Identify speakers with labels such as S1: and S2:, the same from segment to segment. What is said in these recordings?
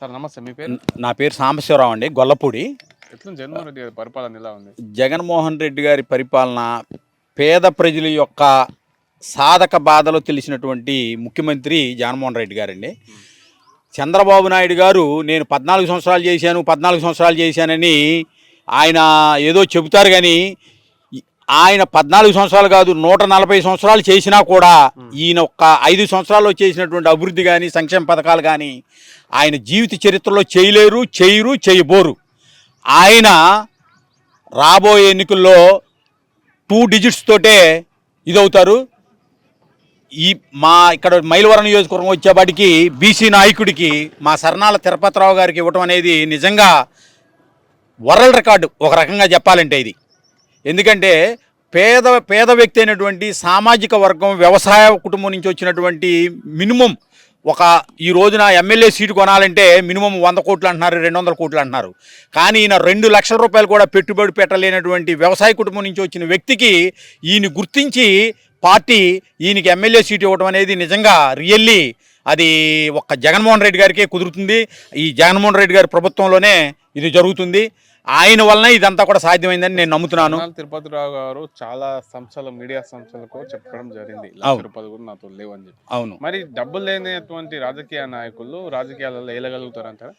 S1: Sir నమస్తే. మీ పేరు?
S2: నా పేరు సాంబశివరావు అండి గొల్లపూడి.
S1: ఎట్లా జగన్మోహన్ రెడ్డి గారి పరిపాలన ఎలా ఉంది?
S2: జగన్మోహన్ రెడ్డి గారి పరిపాలన పేద ప్రజల యొక్క సాధక బాధలు తెలిసినటువంటి ముఖ్యమంత్రి జగన్మోహన్ రెడ్డి గారండి. చంద్రబాబు నాయుడు గారు నేను పద్నాలుగు సంవత్సరాలు చేశాను పద్నాలుగు సంవత్సరాలు చేశానని ఆయన ఏదో చెబుతారు కానీ ఆయన పద్నాలుగు సంవత్సరాలు కాదు నూట నలభై సంవత్సరాలు చేసినా కూడా ఈయన ఒక్క ఐదు సంవత్సరాల్లో చేసినటువంటి అభివృద్ధి కానీ సంక్షేమ పథకాలు కానీ ఆయన జీవిత చరిత్రలో చేయలేరు చేయరు చేయబోరు. ఆయన రాబోయే ఎన్నికల్లో టూ డిజిట్స్ తోటే ఇదవుతారు. ఈ మా ఇక్కడ మైలవరం నియోజకవర్గం వచ్చేపాటికి బీసీ నాయకుడికి మా సర్నాల తిరుపతిరావు గారికి ఇవ్వటం అనేది నిజంగా వరల్డ్ రికార్డు ఒక రకంగా చెప్పాలంటే ఇది. ఎందుకంటే పేద పేద వ్యక్తి అయినటువంటి సామాజిక వర్గం వ్యవసాయ కుటుంబం నుంచి వచ్చినటువంటి మినిమం ఒక ఈ రోజున ఎమ్మెల్యే సీటు కొనాలంటే మినిమం వంద కోట్లు అంటున్నారు రెండు వందల కోట్లు అంటున్నారు. కానీ ఈయన రెండు లక్షల రూపాయలు కూడా పెట్టుబడి పెట్టలేనటువంటి వ్యవసాయ కుటుంబం నుంచి వచ్చిన వ్యక్తికి ఈయన గుర్తించి పార్టీ ఈయనకి ఎమ్మెల్యే సీటు ఇవ్వడం అనేది నిజంగా రియల్లీ అది ఒక్క జగన్మోహన్ రెడ్డి గారికే కుదురుతుంది. ఈ జగన్మోహన్ రెడ్డి గారి ప్రభుత్వంలోనే ఇది జరుగుతుంది. ఆయన వలన ఇదంతా కూడా సాధ్యమైందని నేను నమ్ముతున్నాను.
S1: తిరుమల తిరుపతిరావు గారు చాలా సంస్థలు మీడియా సంస్థలకు చెప్పడం జరిగింది. రూపాయలు కూడా నాతో లేవని చెప్పి.
S2: అవును.
S1: మరి డబ్బులు లేనటువంటి రాజకీయ నాయకులు రాజకీయాలలో వేయగలుగుతారు అంటారా?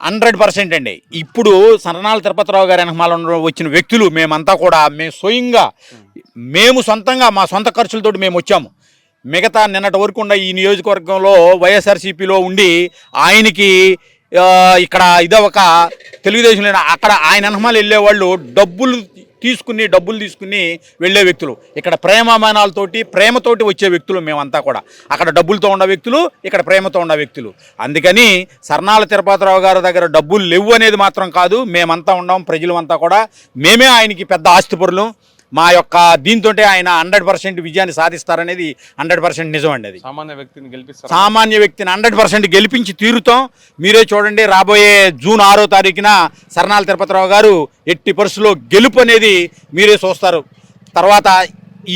S2: హండ్రెడ్ పర్సెంట్ అండి. ఇప్పుడు సరణాల తిరుపతిరావు గారి వెనకమాల వచ్చిన వ్యక్తులు మేమంతా కూడా మేము స్వయంగా మేము సొంతంగా మా సొంత ఖర్చులతోటి మేము వచ్చాము. మిగతా నిన్నటి వరకు ఉన్న ఈ నియోజకవర్గంలో వైఎస్ఆర్సీపీలో ఉండి ఆయనకి ఇక్కడ ఇక్కడ ఇదొక తెలుగుదేశం లేని అక్కడ ఆయన అనుమాలు వెళ్ళేవాళ్ళు డబ్బులు తీసుకుని డబ్బులు తీసుకుని వెళ్ళే వ్యక్తులు. ఇక్కడ ప్రేమామానాలతోటి ప్రేమతోటి వచ్చే వ్యక్తులు మేమంతా కూడా. అక్కడ డబ్బులతో ఉన్న వ్యక్తులు ఇక్కడ ప్రేమతో ఉన్న వ్యక్తులు. అందుకని సర్నాల తిరుపతిరావు గారి దగ్గర డబ్బులు లేవు అనేది మాత్రం కాదు. మేమంతా ఉన్నాం ప్రజలమంతా కూడా. మేమే ఆయనకి పెద్ద ఆస్తిపరులు. మా యొక్క దీంతో ఆయన హండ్రెడ్ పర్సెంట్ విజయాన్ని సాధిస్తారనేది హండ్రెడ్ పర్సెంట్ నిజం అండి అది.
S1: సామాన్య వ్యక్తిని గెలిపిస్తారు?
S2: సామాన్య వ్యక్తిని హండ్రెడ్ పర్సెంట్ గెలిపించి తీరుతాం. మీరే చూడండి రాబోయే జూన్ ఆరో తారీఖున సర్నాల తిరుపతిరావు గారు ఎట్టి పరిస్థితుల్లో గెలుపు అనేది మీరే చూస్తారు. తర్వాత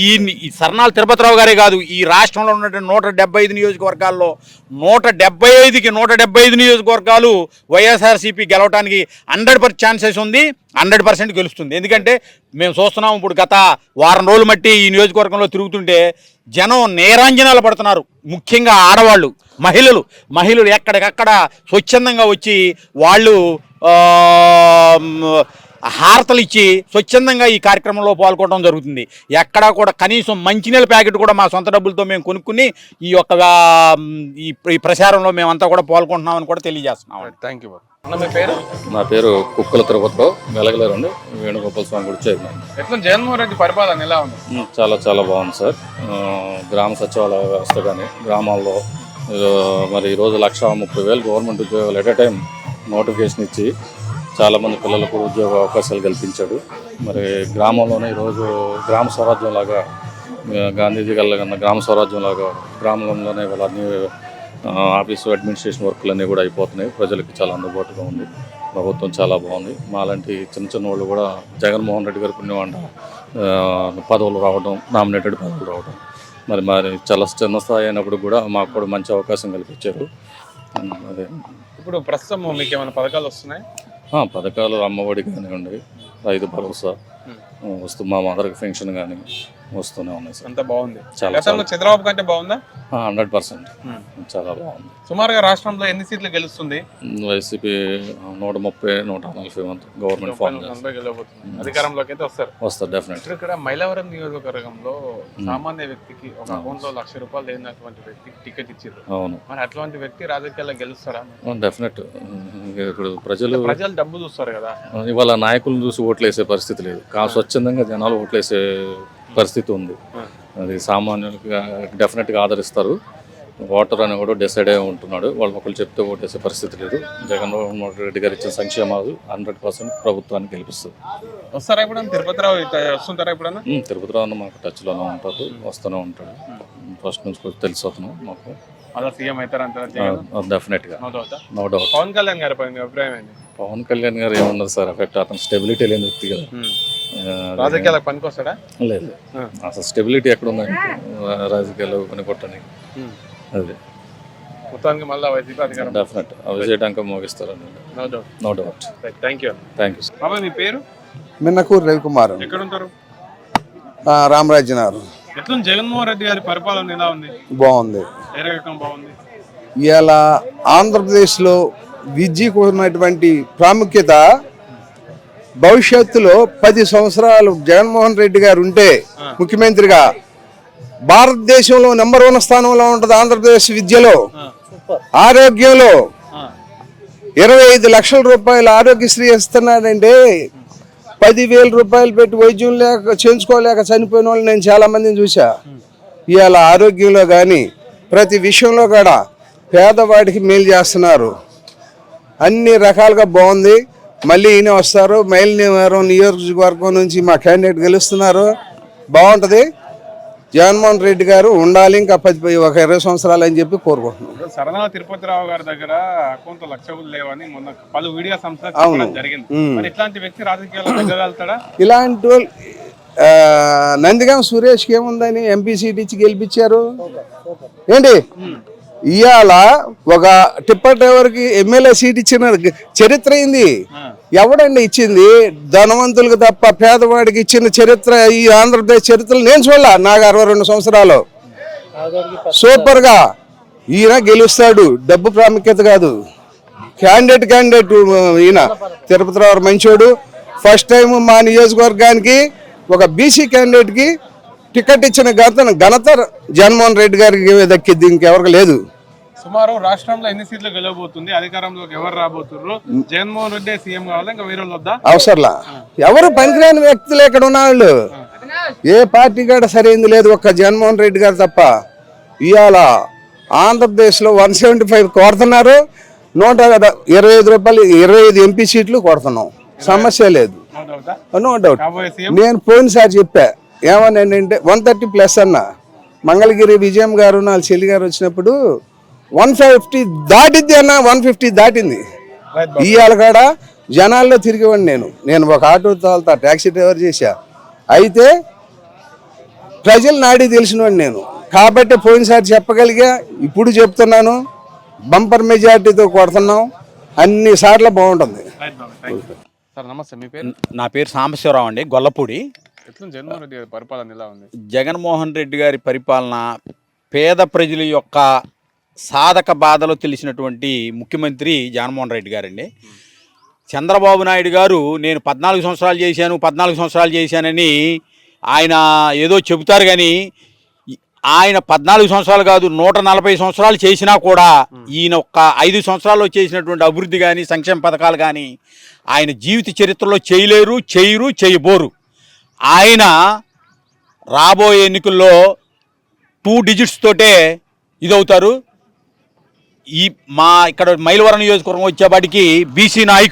S2: ఈ ఈ సర్నాల తిరుపతిరావు గారే కాదు ఈ రాష్ట్రంలో ఉన్నటువంటి నూట డెబ్బై ఐదు నియోజకవర్గాల్లో నూట డెబ్బై ఐదుకి నూట డెబ్బై ఐదు నియోజకవర్గాలు వైఎస్ఆర్సీపీ గెలవడానికి హండ్రెడ్ పర్సెంట్ ఛాన్సెస్ ఉంది హండ్రెడ్ పర్సెంట్ గెలుస్తుంది. ఎందుకంటే మేము చూస్తున్నాం ఇప్పుడు గత వారం రోజులు మట్టి ఈ నియోజకవర్గంలో తిరుగుతుంటే జనం నేరాంజనాలు పడుతున్నారు. ముఖ్యంగా ఆడవాళ్ళు మహిళలు మహిళలు ఎక్కడికక్కడ స్వచ్ఛందంగా వచ్చి వాళ్ళు హారతలు ఇచ్చి స్వచ్ఛందంగా ఈ కార్యక్రమంలో పాల్గొనడం జరుగుతుంది. ఎక్కడా కూడా కనీసం మంచినీళ్ళ ప్యాకెట్ కూడా మా సొంత డబ్బులతో మేము కొనుక్కుని ఈ యొక్క ఈ ఈ ప్రచారంలో మేమంతా కూడా పాల్గొంటున్నామని కూడా తెలియజేస్తున్నాం.
S1: థ్యాంక్ యూ అన్న మీ పేరు?
S3: నా పేరు కుక్కల తిరుపతిరావు వెలగలేరండి వేణుగోపాల స్వామి గుడి చైర్మన్.
S1: ఎట్లా జగన్మోహన్ రెడ్డి పరిపాలన ఎలా ఉంది?
S3: చాలా చాలా బాగుంది సార్. గ్రామ సచివాలయ వ్యవస్థ కానీ గ్రామాల్లో మరి ఈరోజు లక్ష ముప్పై వేలు గవర్నమెంట్ ఉద్యోగాలు ఎట్ ఎ టైం నోటిఫికేషన్ ఇచ్చి చాలామంది పిల్లలకు ఉద్యోగ అవకాశాలు కల్పించాడు. మరి గ్రామంలోనే ఈరోజు గ్రామ స్వరాజ్యం లాగా గాంధీజీ కన్నా గ్రామ స్వరాజ్యం లాగా గ్రామంలోనే వాళ్ళ అన్ని ఆఫీసు అడ్మినిస్ట్రేషన్ వర్క్లన్నీ కూడా అయిపోతున్నాయి. ప్రజలకు చాలా అందుబాటుగా ఉంది. ప్రభుత్వం చాలా బాగుంది. మాలాంటి చిన్న చిన్న వాళ్ళు కూడా జగన్మోహన్ రెడ్డి గారు పుణ్యమంట పదవులు రావడం నామినేటెడ్ పదవులు రావడం మరి మరి చాలా చిన్న స్థాయి అయినప్పుడు కూడా మాకు కూడా మంచి అవకాశం కల్పించారు. అదే.
S1: ఇప్పుడు ప్రస్తుతం మీకు ఏమైనా పథకాలు వస్తున్నాయి?
S3: పథకాలు అమ్మఒడి కానివ్వండి రైతు భరోసా వస్తూ మా మదర్కి పెన్షన్ కానీ వస్తూనే ఉన్నాయి సార్.
S1: అంతా బాగుంది.
S3: చాలా
S1: చంద్రబాబు కంటే బాగుందా?
S3: Hundred percent. చాలా బాగుంది.
S1: సుమారుగా రాష్ట్రంలో ఎన్ని సీట్లు గెలుస్తుంది?
S3: వైసీపీ నూట ముప్పై నూట నలభై గవర్నమెంట్ ఫామ్
S1: అధికారంలోకి అయితే వస్తారు.
S3: వస్తారు డెఫినెట్
S1: ఇక్కడ మైలవరం నియోజకవర్గంలో సామాన్య వ్యక్తికి ఒక అకౌంట్లో లక్ష రూపాయలు లేనటువంటి వ్యక్తికి టికెట్ ఇచ్చారు
S3: అవును.
S1: మరి అట్లాంటి వ్యక్తి రాజకీయాల్లో గెలుస్తారా
S3: డెఫినెట్ ఇప్పుడు ప్రజలు
S1: ప్రజలు డబ్బు చూస్తారు కదా.
S3: ఇవాళ నాయకులను చూసి ఓట్లేసే పరిస్థితి లేదు. కా స్వచ్ఛందంగా జనాలు ఓట్లేసే పరిస్థితి ఉంది. అది సామాన్యులకి డెఫినెట్గా ఆదరిస్తారు. ఓటర్ అని కూడా డిసైడ్ అయి ఉంటున్నాడు. వాళ్ళు ఒకళ్ళు చెప్తే ఓటేసే పరిస్థితి లేదు. జగన్మోహన్ రెడ్డి గారు ఇచ్చిన సంక్షేమాలు హండ్రెడ్ పర్సెంట్ ప్రభుత్వాన్ని గెలిపిస్తుంది.
S1: వస్తారా ఎప్పుడన్నా తిరుపతిరావు ఇట్లా వస్తుంటారా ఎప్పుడన్నా?
S3: తిరుపతి రావు మాకు టచ్లోనే ఉంటాడు. వస్తూనే ఉంటాడు. ఫస్ట్ నుంచి కూడా తెలుసు అతను మాకు.
S1: అలా సీఎం అవుతారంటారా
S3: డెఫినెట్గా
S1: నో డౌటా పవన్ కళ్యాణ్ గారి అభిప్రాయం
S3: పవన్ కళ్యాణ్ గారు ఏమున్నది సార్. ఎఫెక్ట్ అతను స్టెబిలిటీ లేని వ్యక్తి కదా.
S1: రాజకీయాలకు పనికి వస్తాడా
S3: లేదు అసలు స్టెబిలిటీ ఎక్కడ ఉందండి రాజకీయాలు పని కొట్టని అది.
S1: మొత్తం మొత్తానికి మళ్ళీ వైసీపీ అధికారం
S3: డెఫినెట్ విజయటంక మోగిస్తారండి
S1: no doubt
S3: no doubt
S1: thank you
S3: thank you
S1: బాబా మీ పేరు?
S4: మిన్నకూరు రవికుమార్.
S1: ఎక్కడ ఉంటారు
S4: రామరాజ్యనగర్
S1: ఎట్లా జగన్మోహన్ రెడ్డి గారి పరిపాలన ఎలా ఉంది?
S4: బాగుంది.
S1: ఏ రకం బాగుంది.
S4: ఇలా ఆంధ్రప్రదేశ్లో విద్యకు ఉన్నటువంటి ప్రాముఖ్యత భవిష్యత్తులో పది సంవత్సరాలు జగన్మోహన్ రెడ్డి గారు ఉంటే ముఖ్యమంత్రిగా భారతదేశంలో నెంబర్ వన్ స్థానంలో ఉంటుంది ఆంధ్రప్రదేశ్ విద్యలో. ఆరోగ్యంలో ఇరవై ఐదు లక్షల రూపాయలు ఆరోగ్యశ్రీ ఇస్తున్నాడంటే పదివేల రూపాయలు పెట్టి వైద్యం లేక చేయించుకోలేక చనిపోయిన వాళ్ళు నేను చాలా మందిని చూసా ఇవాళ ఆరోగ్యంలో కానీ ప్రతి విషయంలో కూడా పేదవాడికి మేలు చేస్తున్నారు. అన్ని రకాలుగా బాగుంది. మళ్ళీ ఈయన వస్తారు. మైలినివారం నియోజకవర్గం నుంచి మా క్యాండిడేట్ గెలుస్తున్నారు. బాగుంటుంది. జగన్మోహన్ రెడ్డి గారు ఉండాలి ఇంకా పది ఒక ఇరవై సంవత్సరాలు అని చెప్పి కోరుకుంటున్నాం.
S1: సరదా తిరుపతిరావు గారి దగ్గర అకౌంట్ లక్షలు లేవని మొన్న పలు మీడియా సంస్థలు జరిగింది. ఇట్లాంటి వ్యక్తి రాజకీయాల్లో
S4: ఇలాంటి నందిగాం సురేష్కి ఏముందని ఎంపీ సీట్ ఇచ్చి గెలిపించారు. ఏంటి? ఇవాళ ఒక టిప్పర్ డ్రైవర్కి ఎమ్మెల్యే సీట్ ఇచ్చిన చరిత్ర అయింది ఎవడండి ఇచ్చింది? ధనవంతులకు తప్ప పేదవాడికి ఇచ్చిన చరిత్ర ఈ ఆంధ్రప్రదేశ్ చరిత్రలో నేను చూడాల. నాకు అరవై రెండు సంవత్సరాలు. సూపర్గా ఈయన గెలుస్తాడు. డబ్బు ప్రాముఖ్యత కాదు. క్యాండిడేట్ క్యాండిడేట్ ఈయన తిరుపతి రావు మంచోడు. ఫస్ట్ టైం మా నియోజకవర్గానికి ఒక బీసీ క్యాండిడేట్కి టికెట్ ఇచ్చిన ఘనత ఘనత జగన్మోహన్ రెడ్డి గారికి దక్కిద్ది ఇంకెవరికి లేదు.
S1: సుమారు రాష్ట్రంలో ఎన్ని సీట్లు గెలవబోతుంది? అధికారంలోకి ఎవరు రాబోతున్నారు జగన్మోహన్ రెడ్డి సీఎం కావాలా? ఇంకా వేరే వద్దా?
S4: అవసరంలా. ఎవరు పనికిరాని వ్యక్తులు ఇక్కడ ఉన్నవాళ్ళు ఏ పార్టీ కూడా సరైంది లేదు ఒక్క జగన్మోహన్ రెడ్డి గారు తప్ప. ఇవాళ ఆంధ్రప్రదేశ్లో వన్ సెవెంటీ ఫైవ్ కొడుతున్నారు నూట ఇరవై ఐదు రూపాయలు ఇరవై ఐదు ఎంపీ సీట్లు కొడుతున్నాం. సమస్య లేదు.
S1: నో డౌటా?
S4: నేను పోయినసారి చెప్పా. అంటే వన్ థర్టీ ప్లస్ అన్న. మంగళగిరి విజయం గారు నా చెల్లి గారు వచ్చినప్పుడు వన్ ఫిఫ్టీ దాటిద్ది అన్న వన్ ఫిఫ్టీ దాటింది. ఇవాళ కాడ జనాల్లో తిరిగివ్వండి నేను. నేను ఒక ఆటో తోలుతా ట్యాక్సీ డ్రైవర్ చేశా. అయితే ప్రజలు నాడి తెలిసినవాడిని నేను. కాబట్టి పోయినసారి చెప్పగలిగా ఇప్పుడు చెప్తున్నాను బంపర్ మెజార్టీతో కొడుతున్నాం అన్ని సార్లు బాగుంటుంది.
S1: సార్ నమస్తే మీ పేరు?
S2: నా పేరు సాంబశివరావు అండి గొల్లపూడి.
S1: ఎట్లా జగన్మోహన్ రెడ్డి గారి పరిపాలన ఎలా ఉంది?
S2: జగన్మోహన్ రెడ్డి గారి పరిపాలన పేద ప్రజల యొక్క సాధక బాధలు తెలిసినటువంటి ముఖ్యమంత్రి జగన్మోహన్ రెడ్డి గారండి. చంద్రబాబు నాయుడు గారు నేను పద్నాలుగు సంవత్సరాలు చేశాను పద్నాలుగు సంవత్సరాలు చేశానని ఆయన ఏదో చెబుతారు కానీ ఆయన పద్నాలుగు సంవత్సరాలు కాదు నూట నలభై సంవత్సరాలు చేసినా కూడా ఈయన ఒక్క ఐదు సంవత్సరాల్లో చేసినటువంటి అభివృద్ధి కానీ సంక్షేమ పథకాలు కానీ ఆయన జీవిత చరిత్రలో చేయలేరు చేయరు చేయబోరు. ఆయన రాబోయే ఎన్నికల్లో టూ డిజిట్స్ తోటే ఇదవుతారు. ఈ మా ఇక్కడ మైలవరం నియోజకవర్గం వచ్చేపాటికి బీసీ నాయకులు